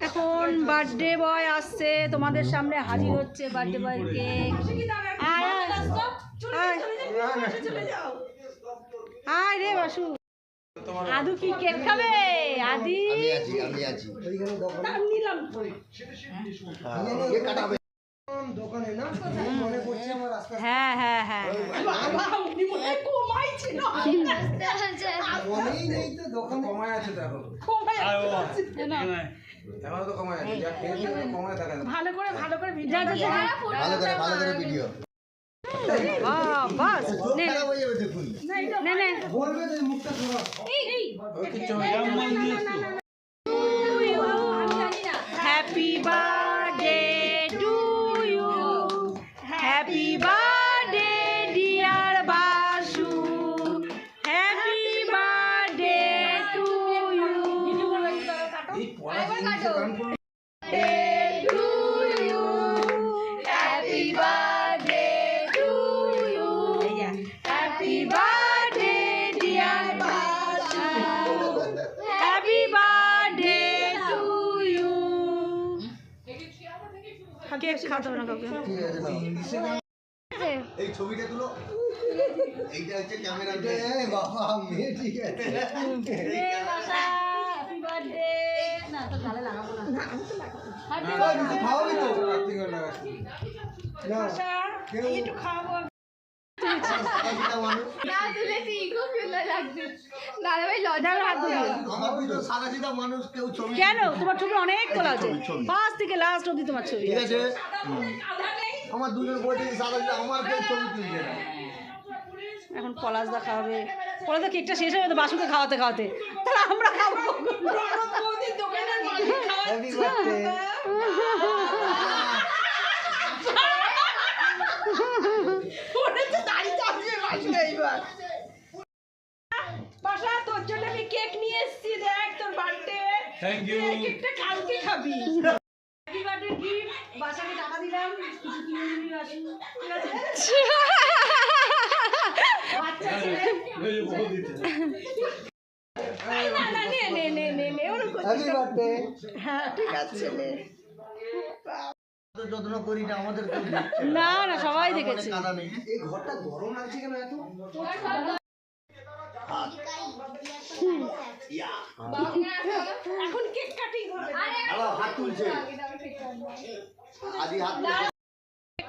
এখন birthday boy আসছে তোমাদের সামনে হাজির হচ্ছে বার্থডে বয় কেক আয় রে বাসু। আদু কি কেক খাবে? আদি। মনে হ্যাঁ হ্যাঁ। হ্যাঁ দোকানে কমায় আছে তো ভালো করে ভালো করে ভালো করে ভালো করে ভিডিও বাস নে হয়ে নে নে বলবে যে মুখটা ধরা হ্যাপি বার্থডে কেক খাওয়াতে না কাউকে ঠিক আছে নাও। এই ছবিটা তুলো এইটা হচ্ছে ক্যামেরা বাবা মেয়ে ঠিক আছে কেন? তোমার ছবি অনেক তোলা আছে। ছবি, ছবি। ফার্স্ট থেকে লাস্ট অব্দি তোমার ছবি। ঠিক আছে? আছে আমার দুজন আমার ছবি তুলছে এখন পলাশ দেখা খাওয়াবে। পলাশ তো কেকটা শেষ হবে তো বাসুকে খাওয়াতে খাওয়াতে। তাহলে আমরা খাব। হ্যাপি তোর জন্য আমি কেক নিয়ে এসেছি দেখ তোর বার্থডে। থ্যাংক ইউ কেকটা কালকে খাবি। হ্যাপি বার্থডে গিফট বাসাকে টাকা দিলাম কিছু কিনে নিবি ঠিক আছে? যত্ন করি না আমাদের না না সবাই দেখেছে। এই ঘরটা গরম লাগছে কেন এত এখন কেক কাটিং হবে আবার হাত তুলছে। আদি হাত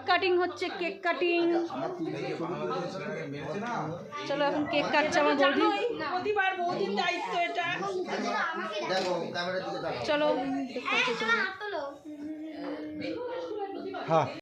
কাটিং হচ্ছে কেক কাটিং চলো এখন কেক কাটছে আমার বৌদি। প্রতিবার বৌদির দায়িত্ব এটা। চলো। হ্যাঁ